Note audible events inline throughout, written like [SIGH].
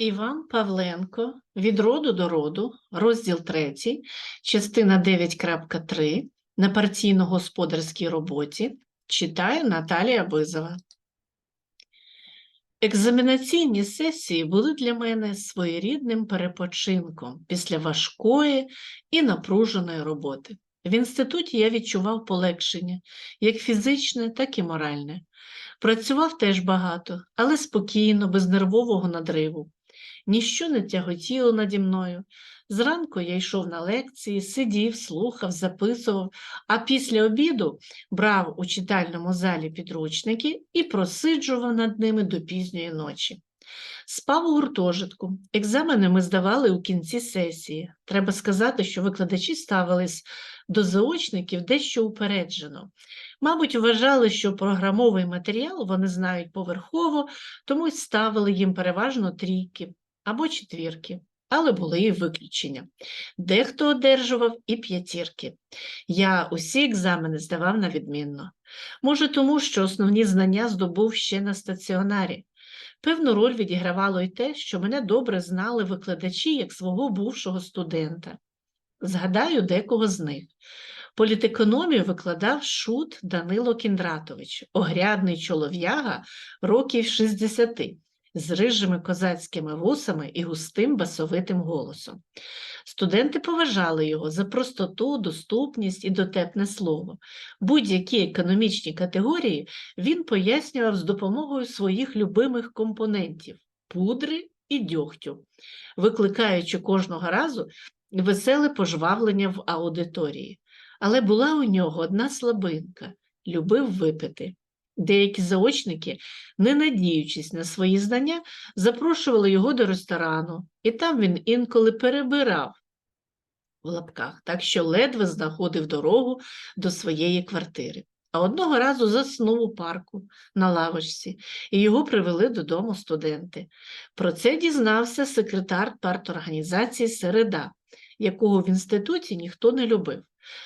Іван Павленко від роду до роду, розділ 3, частина 9.3 на партійно-господарській роботі читає Наталія Бизова. Екзаменаційні сесії були для мене своєрідним перепочинком після важкої і напруженої роботи. В інституті я відчував полегшення, як фізичне, так і моральне. Працював теж багато, але спокійно, без нервового надриву. Ніщо не тяготіло наді мною. Зранку я йшов на лекції, сидів, слухав, записував, а після обіду брав у читальному залі підручники і просиджував над ними до пізньої ночі. Спав у гуртожитку. Екзамени ми здавали у кінці сесії. Треба сказати, що викладачі ставились до заочників дещо упереджено. Мабуть, вважали, що програмовий матеріал вони знають поверхово, тому й ставили їм переважно трійки або четвірки, але були і виключення. Дехто одержував і п'ятірки. Я усі екзамени здавав на відмінно. Може, тому що основні знання здобув ще на стаціонарі. Певну роль відігравало й те, що мене добре знали викладачі як свого бувшого студента. Згадаю декого з них. Політекономію викладав Шут Данило Кіндратович, огрядний чолов'яга років 60, з рижими козацькими вусами і густим басовитим голосом. Студенти поважали його за простоту, доступність і дотепне слово. Будь-які економічні категорії він пояснював з допомогою своїх любимих компонентів пудри і дьогтю, викликаючи кожного разу веселе пожвавлення в аудиторії. Але була у нього одна слабинка любив випити. Деякі заочники, не надіючись на свої знання, запрошували його до ресторану, і там він інколи перебирав в лапках, так що ледве знаходив дорогу до своєї квартири. А одного разу заснув у парку на лавочці, і його привели додому студенти. Про це дізнався секретар парторганізації Середа, якого в інституті ніхто не любив.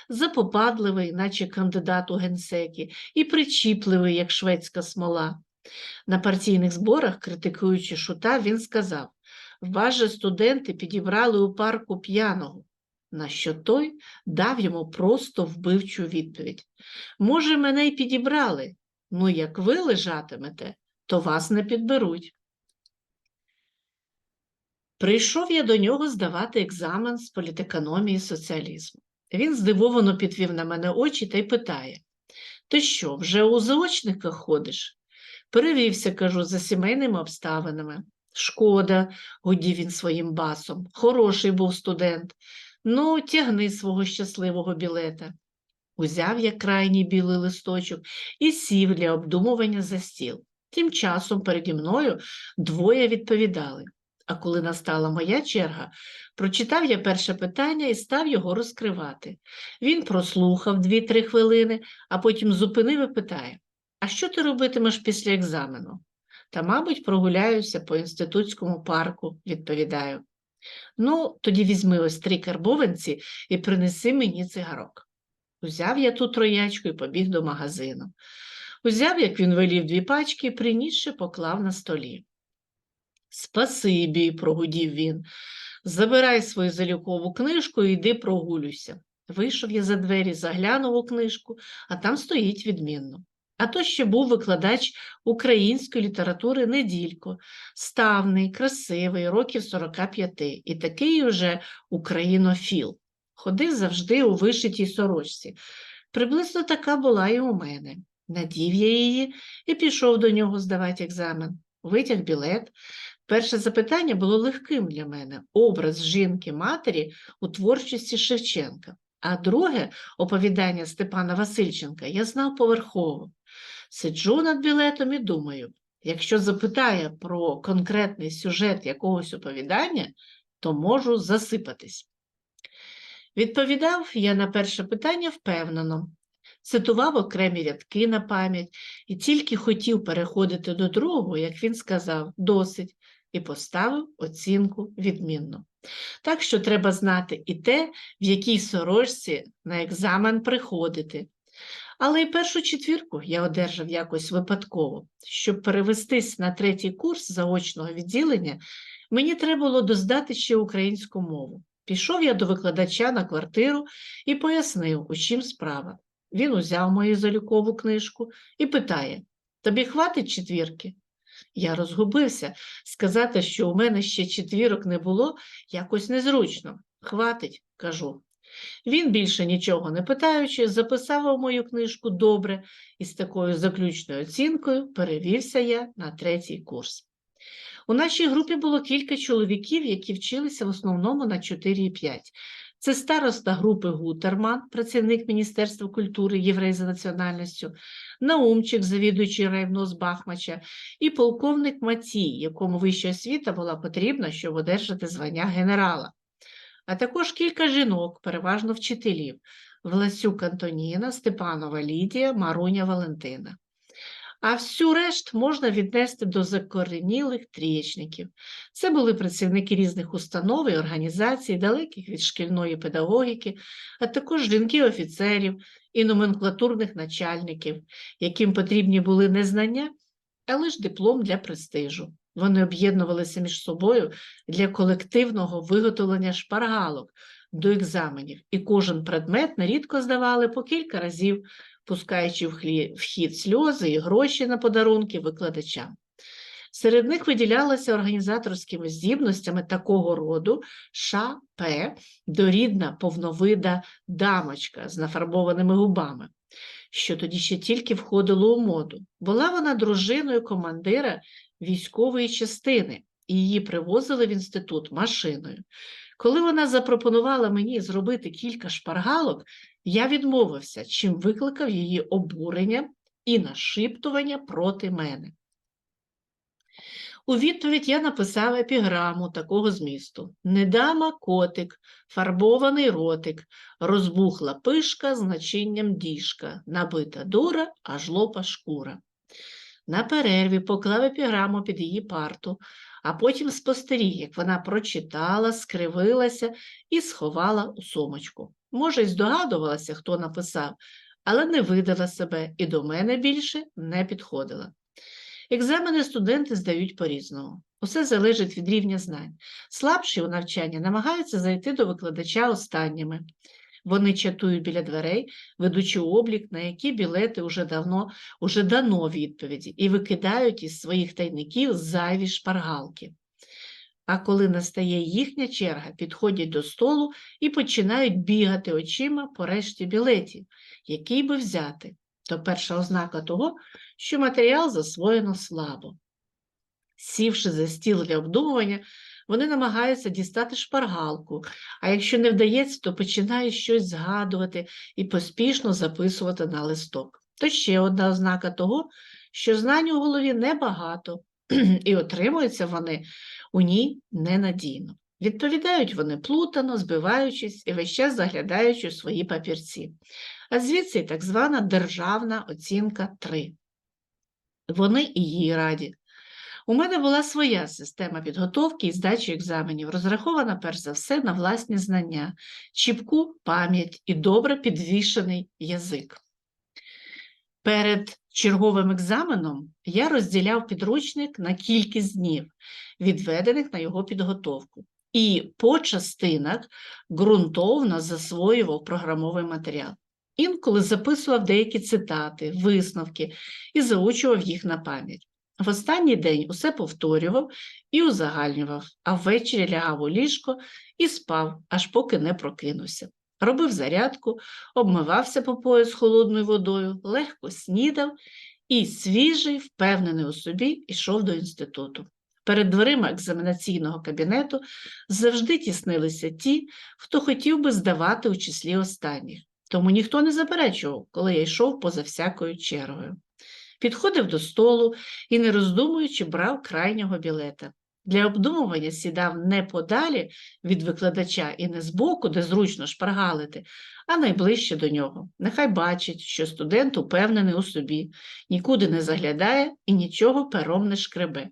Запопадливий, наче кандидат у генсеки, і причіпливий, як шведська смола. На партійних зборах, критикуючи шута, він сказав Вас же студенти підібрали у парку п'яного, на що той дав йому просто вбивчу відповідь. Може, мене й підібрали, ну як ви лежатимете, то вас не підберуть. Прийшов я до нього здавати екзамен з політекономії соціалізму. Він здивовано підвів на мене очі та й питає Ти що, вже у заочниках ходиш? Перевівся, кажу, за сімейними обставинами. Шкода, гудів він своїм басом. Хороший був студент. Ну, тягни свого щасливого білета. Узяв я крайній білий листочок і сів для обдумування за стіл. Тим часом переді мною двоє відповідали. А коли настала моя черга, прочитав я перше питання і став його розкривати. Він прослухав дві-три хвилини, а потім зупинив і питає: А що ти робитимеш після екзамену? Та, мабуть, прогуляюся по інститутському парку, відповідаю. Ну, тоді візьми ось три карбованці і принеси мені цигарок. Узяв я ту троячку і побіг до магазину. Узяв, як він велів дві пачки, принісши поклав на столі. Спасибі, прогудів він. Забирай свою залікову книжку і йди прогулюйся. Вийшов я за двері, заглянув у книжку, а там стоїть відмінно. А то ще був викладач української літератури Неділько, ставний, красивий, років 45, і такий уже українофіл. Ходив завжди у вишитій сорочці. Приблизно така була і у мене. Надів я її і пішов до нього здавати екзамен. Витяг білет. Перше запитання було легким для мене образ жінки-матері у творчості Шевченка, а друге оповідання Степана Васильченка я знав поверхово. Сиджу над білетом і думаю, якщо запитає про конкретний сюжет якогось оповідання, то можу засипатись. Відповідав я на перше питання впевнено, цитував окремі рядки на пам'ять і тільки хотів переходити до другого, як він сказав, досить, і поставив оцінку відмінно. Так що треба знати і те, в якій сорочці на екзамен приходити. Але і першу четвірку я одержав якось випадково. Щоб перевестись на третій курс заочного відділення, Мені треба було доздати ще українську мову. Пішов я до викладача на квартиру і пояснив, у чим справа. Він узяв мою залікову книжку і питає: Тобі хватить четвірки? Я розгубився. Сказати, що у мене ще четвірок не було, якось незручно. Хватить, кажу. Він, більше нічого не питаючи, записав мою книжку добре, і з такою заключною оцінкою перевівся я на третій курс. У нашій групі було кілька чоловіків, які вчилися в основному на 4 і 5. Це староста групи Гутерман, працівник Міністерства культури, єврей за національністю, Наумчик, завідуючий райвно з Бахмача, і полковник Матій, якому вища освіта була потрібна, щоб одержати звання генерала. А також кілька жінок, переважно вчителів: Власюк Антоніна, Степанова Лідія, Маруня Валентина. А всю решт можна віднести до закоренілих трієчників. Це були працівники різних установ і організацій, далеких від шкільної педагогіки, а також жінки офіцерів і номенклатурних начальників, яким потрібні були не знання, а лише диплом для престижу. Вони об'єднувалися між собою для колективного виготовлення шпаргалок до екзаменів, і кожен предмет нерідко здавали по кілька разів, пускаючи в хід сльози і гроші на подарунки викладачам. Серед них виділялася організаторськими здібностями такого роду ШП, дорідна повновида дамочка з нафарбованими губами, що тоді ще тільки входило у моду. Була вона дружиною командира військової частини, і її привозили в інститут машиною. Коли вона запропонувала мені зробити кілька шпаргалок, я відмовився, чим викликав її обурення і нашіптування проти мене. У відповідь я написав епіграму такого змісту: Недама котик, фарбований ротик, розбухла пишка з начинням діжка, набита дура, аж лопа шкура. На перерві поклав епіграму під її парту, а потім спостеріг, як вона прочитала, скривилася і сховала у сумочку. Може, й здогадувалася, хто написав, але не видала себе і до мене більше не підходила. Екзамени студенти здають по-різному. Усе залежить від рівня знань. Слабші у навчанні намагаються зайти до викладача останніми. Вони чатують біля дверей, ведучи облік, на які білети вже давно уже дано відповіді, і викидають із своїх тайників зайві шпаргалки. А коли настає їхня черга, підходять до столу і починають бігати очима по решті білетів, який би взяти. То перша ознака того, що матеріал засвоєно слабо. Сівши за стіл для обдумування, вони намагаються дістати шпаргалку, а якщо не вдається, то починають щось згадувати і поспішно записувати на листок. То ще одна ознака того, що знань у голові небагато, [CLEARS THROAT] і отримуються вони у ній ненадійно. Відповідають вони плутано, збиваючись і весь час заглядаючи у свої папірці. А звідси так звана державна оцінка 3. Вони і їй раді. У мене була своя система підготовки і здачі екзаменів, розрахована перш за все на власні знання, чіпку пам'ять і добре підвішений язик. Перед черговим екзаменом я розділяв підручник на кількість днів, відведених на його підготовку, і по частинах ґрунтовно засвоював програмовий матеріал. Інколи записував деякі цитати, висновки і заучував їх на пам'ять. В останній день усе повторював і узагальнював, а ввечері лягав у ліжко і спав, аж поки не прокинувся. Робив зарядку, обмивався по пояс холодною водою, легко снідав і свіжий, впевнений у собі, йшов до інституту. Перед дверима екзаменаційного кабінету завжди тіснилися ті, хто хотів би здавати у числі останніх. Тому ніхто не заперечував, коли я йшов поза всякою чергою. Підходив до столу і, не роздумуючи, брав крайнього білета. Для обдумування сідав не подалі від викладача і не збоку, де зручно шпаргалити, а найближче до нього. Нехай бачить, що студент упевнений у собі, нікуди не заглядає і нічого пером не шкребе.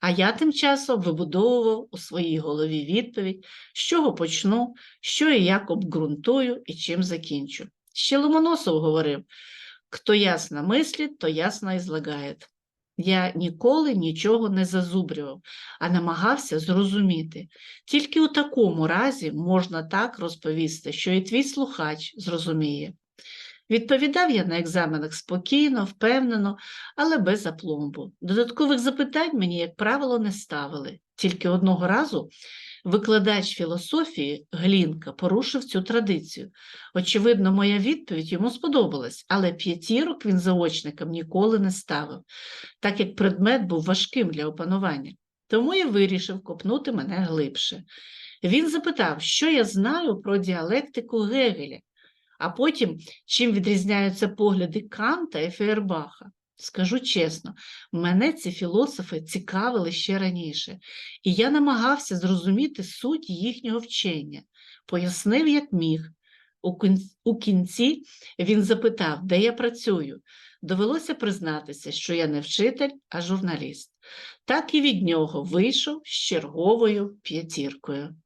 А я тим часом вибудовував у своїй голові відповідь, з чого почну, що і як обґрунтую і чим закінчу. Ще Ломоносов говорив, хто ясно мислить, то ясно і злагає. Я ніколи нічого не зазубрював, а намагався зрозуміти. Тільки у такому разі можна так розповісти, що і твій слухач зрозуміє. Відповідав я на екзаменах спокійно, впевнено, але без апломбу. Додаткових запитань мені, як правило, не ставили. Тільки одного разу викладач філософії Глінка порушив цю традицію. Очевидно, моя відповідь йому сподобалась, але п'ятірок він заочникам ніколи не ставив, так як предмет був важким для опанування. Тому я вирішив копнути мене глибше. Він запитав, що я знаю про діалектику Гегеля, а потім, чим відрізняються погляди Канта і Фейербаха. Скажу чесно, мене ці філософи цікавили ще раніше, і я намагався зрозуміти суть їхнього вчення, пояснив, як міг. У кінці він запитав, де я працюю. Довелося признатися, що я не вчитель, а журналіст. Так і від нього вийшов з черговою п'ятіркою.